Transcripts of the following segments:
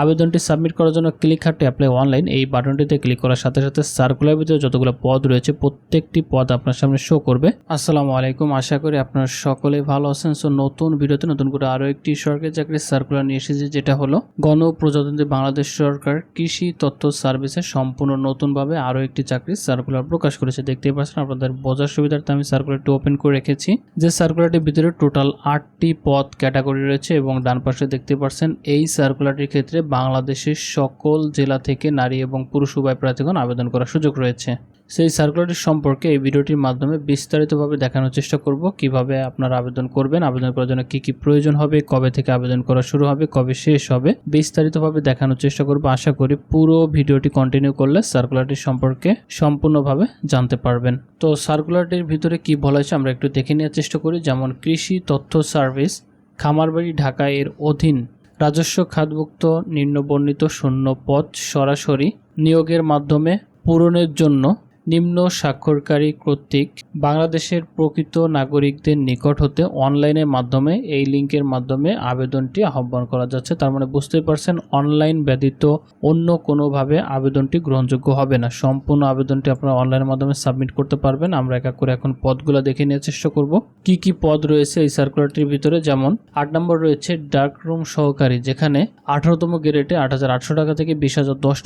আবেদনটি সাবমিট করার জন্য ক্লিক হাটে অ্যাপ্লাই অনলাইন। এই বাটনটিতে ক্লিক করার সাথে সাথে সার্কুলার ভিতরে যতগুলো পদ রয়েছে, প্রত্যেকটি পদ আপনার সামনে শো করবে। আসসালামু আলাইকুম, আশা করি আপনারা সকলে ভালো আছেন। সো নতুন ভিডিওতে নতুন করে আরও একটি সরকারি চাকরির সার্কুলার নিয়ে এসেছে, যেটা হলো গণপ্রজাতন্ত্রী বাংলাদেশ সরকার কৃষি তথ্য সার্ভিসে সম্পূর্ণ নতুনভাবে আরও একটি চাকরির সার্কুলার প্রকাশ করেছে। দেখতেই পাচ্ছেন আপনাদের বোঝার সুবিধার্থে আমি সার্কুলারটি ওপেন করে রেখেছি। যে সার্কুলারটির ভিতরে টোটাল আটটি পদ ক্যাটাগরি রয়েছে এবং ডান পাশে দেখতে পাচ্ছেন, এই সার্কুলারটির ক্ষেত্রে বাংলাদেশের সকল জেলা থেকে নারী এবং পুরুষ উভয় প্রার্থীগণ আবেদন করার সুযোগ রয়েছে। সেই সার্কুলারটি সম্পর্কে এই ভিডিওটির মাধ্যমে বিস্তারিতভাবে দেখানোর চেষ্টা করব। কীভাবে আপনারা আবেদন করবেন, আবেদন করার জন্য কী কী প্রয়োজন হবে, কবে থেকে আবেদন করা শুরু হবে, কবে শেষ হবে, বিস্তারিতভাবে দেখানোর চেষ্টা করব। আশা করি পুরো ভিডিওটি কন্টিনিউ করলে সার্কুলারটি সম্পর্কে সম্পূর্ণভাবে জানতে পারবেন। তো সার্কুলারটির ভিতরে কি বলা হয়েছে আমরা একটু দেখে নেওয়ার চেষ্টা করি। যেমন কৃষি তথ্য সার্ভিস, খামারবাড়ি ঢাকা এর অধীন রাজস্ব খাতভুক্ত নিম্নবর্ণিত শূন্য পদ সরাসরি নিয়োগের মাধ্যমে পূরণের জন্য নিম্ন স্বাক্ষরকারী কর্তৃক বাংলাদেশের প্রকৃত নাগরিকদের নিকট হতে অনলাইনের মাধ্যমে এই লিঙ্কের মাধ্যমে আবেদনটি আহ্বান করা যাচ্ছে। তার মানে বুঝতেই পারছেন, অনলাইন ব্যতীত অন্য কোনোভাবে আবেদনটি গ্রহণযোগ্য হবে না। সম্পূর্ণ আবেদনটি আপনারা অনলাইনের মাধ্যমে সাবমিট করতে পারবেন। আমরা এক করে এখন পদগুলো দেখে নেওয়ার চেষ্টা করব। কি কি পদ রয়েছে এই সার্কুলারটির ভিতরে? যেমন আট নম্বর রয়েছে ডার্ক রুম সহকারী, যেখানে আঠারোতম গ্রেডে আট হাজার আটশো টাকা থেকে বিশ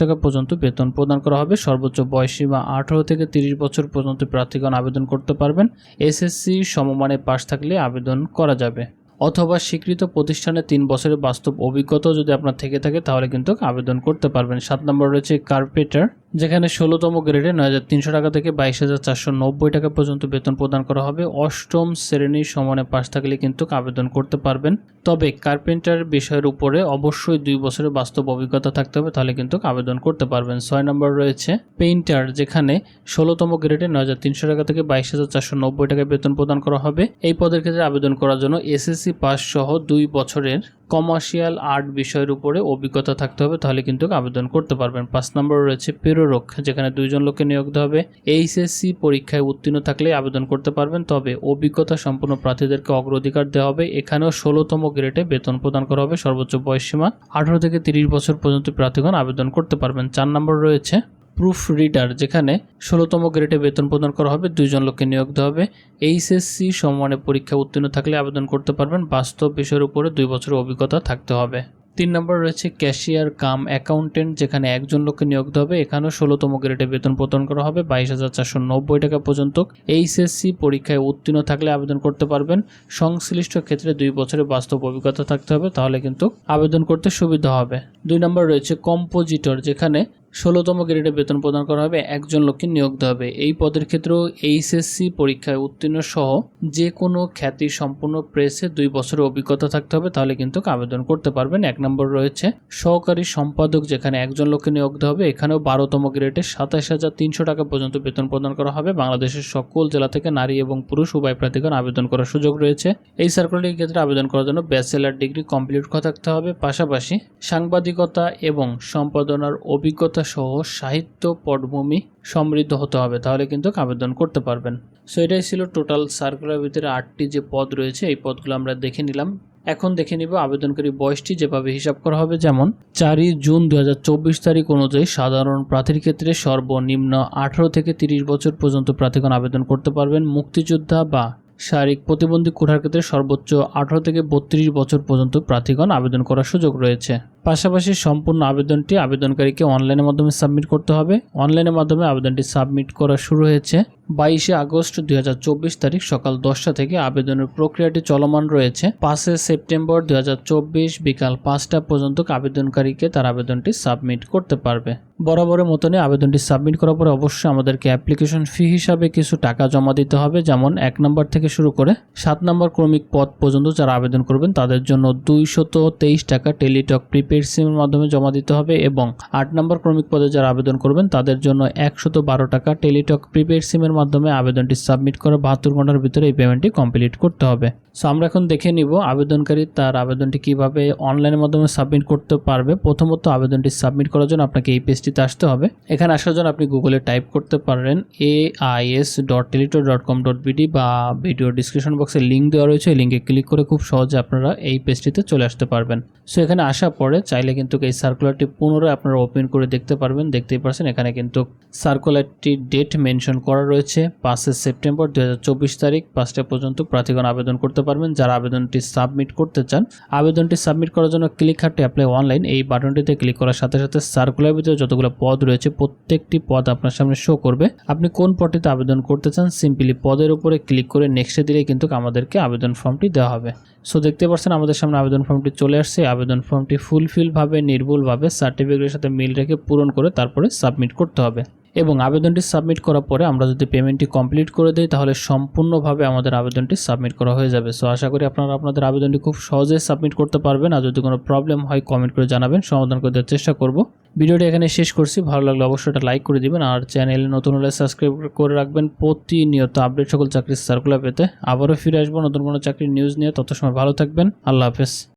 টাকা পর্যন্ত বেতন প্রদান করা হবে। সর্বোচ্চ বয়সীমা আঠারো থেকে তিরিশ বছর পর্যন্ত প্রার্থীগণ আবেদন করতে পারবেন। এসএসসি সমমানে পাশ থাকলে আবেদন করা যাবে। অথবা স্বীকৃত প্রতিষ্ঠানে তিন বছরের বাস্তব অভিজ্ঞতা যদি আপনার থেকে থাকে, তাহলে কিন্তু আবেদন করতে পারবেন। সাত নম্বর রয়েছে কার্পেটার। যেখানে ষোলোতম গ্রেডে নয় হাজার তিনশো টাকা থেকে বাইশ হাজার চারশো নব্বই টাকা পর্যন্ত বেতন প্রদান করা হবে। অষ্টম শ্রেণির সমানে পাশ থাকলে কিন্তু আবেদন করতে পারবেন। তবে কার্পেন্টার বিষয়ের উপরে অবশ্যই দুই বছরের বাস্তব অভিজ্ঞতা থাকতে হবে, তাহলে কিন্তু আবেদন করতে পারবেন। ছয় নম্বর রয়েছে পেইন্টার, যেখানে ষোলোতম গ্রেডে নয় হাজার তিনশো টাকা থেকে বাইশ হাজার চারশো নব্বই টাকা বেতন প্রদান করা হবে। এই পদের ক্ষেত্রে আবেদন করার জন্য এসএসসি পাস সহ দুই বছরের কমার্শিয়াল আর্ট বিষয়ের উপরে অভিজ্ঞতা থাকতে হবে, তাহলে কিন্তু আবেদন করতে পারবেন। পাঁচ নম্বর রয়েছে পেরোরক যেখানে দুইজন লোককে নিয়োগ হবে। এইচএসসি পরীক্ষায় উত্তীর্ণ থাকলে আবেদন করতে পারবেন, তবে অভিজ্ঞতা সম্পন্ন প্রার্থীদেরকে অগ্রাধিকার দেওয়া হবে। এখানেও ষোলোতম গ্রেডে বেতন প্রদান করা হবে, সর্বোচ্চ বয়সসীমা আঠারো থেকে তিরিশ বছর পর্যন্ত প্রার্থীগণ আবেদন করতে পারবেন। চার নম্বর রয়েছে প্রুফ রিডার, যেখানে ষোলোতম গ্রেডে বেতন প্রদান করা হবে, দুইজন লোককে নিয়োগ দেওয়া হবে। এইচএসসি সম্মানে পরীক্ষা উত্তীর্ণ থাকলে আবেদন করতে পারবেন, বাস্তব বিষয়ের উপরে দুই বছরের অভিজ্ঞতা থাকতে হবে। তিন নম্বর রয়েছে ক্যাশিয়ার কাম অ্যাকাউন্টেন্ট, যেখানে একজন লোককে নিয়োগ হবে। এখানেও ষোলোতম গ্রেডে বেতন প্রদান করা হবে, বাইশ হাজার চারশো নব্বই টাকা পর্যন্ত। এইচএসসি পরীক্ষায় উত্তীর্ণ থাকলে আবেদন করতে পারবেন। সংশ্লিষ্ট ক্ষেত্রে দুই বছরের বাস্তব অভিজ্ঞতা থাকতে হবে, তাহলে কিন্তু আবেদন করতে সুবিধা হবে। দুই নম্বর রয়েছে কম্পোজিটর, যেখানে ষোলোতম গ্রেডে বেতন প্রদান করা হবে, একজন লোককে নিয়োগ দেওয়া হবে। এই পদের ক্ষেত্রেও এইচএসসি পরীক্ষায় উত্তীর্ণ সহ যে কোনো খ্যাতি সম্পূর্ণ প্রেসে দুই বছরের অভিজ্ঞতা থাকতে হবে, তাহলে কিন্তু আবেদন করতে পারবেন। এক নম্বর রয়েছে, সহকারী সম্পাদক যেখানে একজন লোককে নিয়োগ দেওয়া হবে, এখানেও বারোতম গ্রেডে সাতাশ হাজার তিনশো টাকা পর্যন্ত বেতন প্রদান করা হবে। বাংলাদেশের সকল জেলা থেকে নারী এবং পুরুষ উভয় প্রার্থীগণ আবেদন করার সুযোগ রয়েছে। এই সার্কুলারটির ক্ষেত্রে আবেদন করার জন্য ব্যাচেলার ডিগ্রি কমপ্লিট করা থাকতে হবে। পাশাপাশি সাংবাদিকতা এবং সম্পাদনার অভিজ্ঞতা সহ সাহিত্য পটভূমি সমৃদ্ধ হতে হবে, তাহলে কিন্তু আবেদন করতে পারবেন। সো এটাই ছিল টোটাল সার্কুলার ভিতরে আটটি যে পদ রয়েছে, এই পদগুলো আমরা দেখে নিলাম। এখন দেখে নিব আবেদনকারী বয়সটি যেভাবে হিসাব করা হবে, যেমন চারই জুন দু হাজার চব্বিশ তারিখ অনুযায়ী সাধারণ প্রার্থীর ক্ষেত্রে সর্বনিম্ন আঠারো থেকে তিরিশ বছর পর্যন্ত প্রার্থীগণ আবেদন করতে পারবেন। মুক্তিযোদ্ধা বা শারীরিক প্রতিবন্ধী কোঠার ক্ষেত্রে সর্বোচ্চ আঠারো থেকে বত্রিশ বছর পর্যন্ত প্রার্থীগণ আবেদন করার সুযোগ রয়েছে। পাশাপাশি সম্পূর্ণ আবেদনটি আবেদনকারীকে অনলাইনের মাধ্যমে সাবমিট করতে হবে। অনলাইনের মাধ্যমে আবেদনটি সাবমিট করা শুরু হয়েছে। বাইশে আগস্ট দুই হাজার চব্বিশ তারিখ সকাল দশটা থেকে আবেদনের প্রক্রিয়াটি চলমান রয়েছে। পাঁচে সেপ্টেম্বর দুই হাজার চব্বিশ বিকাল পাঁচটা পর্যন্ত আবেদনকারীকে তার আবেদনটি সাবমিট করতে পারবে। বরাবরের মতনই আবেদনটি সাবমিট করার পরে অবশ্যই আমাদেরকে অ্যাপ্লিকেশন ফি হিসাবে কিছু টাকা জমা দিতে হবে, যেমন এক নম্বর থেকে শুরু করে সাত নম্বর ক্রমিক পদ পর্যন্ত যারা আবেদন করবেন, তাদের জন্য দুইশত তেইশ টাকা টেলিটক প্রিপেড সিমের মাধ্যমে জমা দিতে হবে এবং আট নম্বর ক্রমিক পদে যারা আবেদন করবেন, তাদের জন্য একশত বারো টাকা টেলিটক প্রিপেড সিমের মাধ্যমে আবেদনটি সাবমিট করে বাহাত্তর ঘণ্টার ভিতরে এই পেমেন্টটি কমপ্লিট করতে হবে। সো আমরা এখন দেখে নিব আবেদনকারী তার আবেদনটি কীভাবে অনলাইনের মাধ্যমে সাবমিট করতে পারবে। প্রথমত আবেদনটি সাবমিট করার জন্য আপনাকে এই পেজটিতে আসতে হবে। এখানে আসার জন্য আপনি গুগলে টাইপ করতে পারেন A I S dot Teletalk dot com dot BD বা ভিডিও ডিসক্রিপশন বক্সে লিঙ্ক দেওয়া রয়েছে। লিঙ্কে ক্লিক করে খুব সহজে আপনারা এই পেজটিতে চলে আসতে পারবেন। সো এখানে আসার পরে চাইলে কিন্তু এই সার্কুলারটি পুনরায় আপনারা ওপেন করে দেখতে পারবেন। দেখতেই পারছেন এখানে কিন্তু সার্কুলারটির ডেট মেনশন করা রয়েছে। পাঁচই সেপ্টেম্বর দু হাজার চব্বিশ তারিখ পাঁচটা পর্যন্ত প্রার্থীগণ আবেদন করতে পারবেন। যারা আবেদনটি সাবমিট করতে চান, আবেদনটি সাবমিট করার জন্য ক্লিক হার্টে অ্যাপ্লাই অনলাইন এই বাটনটিতে ক্লিক করার সাথে সাথে সার্কুলার ভিতরে যতগুলো পদ রয়েছে, প্রত্যেকটি পদ আপনার সামনে শো করবে। আপনি কোন পদটিতে আবেদন করতে চান সিম্পলি পদের উপরে ক্লিক করে নেক্সটে দিলে কিন্তু আমাদেরকে আবেদন ফর্মটি দেওয়া হবে। সো দেখতে পাচ্ছেন আমাদের সামনে আবেদন ফর্মটি চলে আসছে। আবেদন ফর্মটি ফুলফিলভাবে নির্ভুলভাবে সার্টিফিকেটের সাথে মিল রেখে পূরণ করে তারপরে সাবমিট করতে হবে। এবং আবেদনটি সাবমিট করার পরে আমরা যদি পেমেন্টটি কমপ্লিট করে দিই, তাহলে সম্পূর্ণভাবে আমাদের আবেদনটি সাবমিট করা হয়ে যাবে। সো আশা করি আপনারা আপনাদের আবেদনটি খুব সহজে সাবমিট করতে পারবেন। আর যদি কোনো প্রবলেম হয় কমেন্ট করে জানাবেন। সমাধান করে দেওয়ার চেষ্টা করব। ভিডিওটি এখানে শেষ করছি। ভালো লাগলে অবশ্যই এটা লাইক করে দিবেন। আর চ্যানেলে নতুন হলে সাবস্ক্রাইব করে রাখবেন। প্রতিনিয়ত আপডেট সকল চাকরির সার্কুলার পেতে। আবারও ফিরে আসব নতুন কোনো চাকরির নিউজ নিয়ে। তত সময় ভালো থাকবেন। আল্লাহ হাফেজ।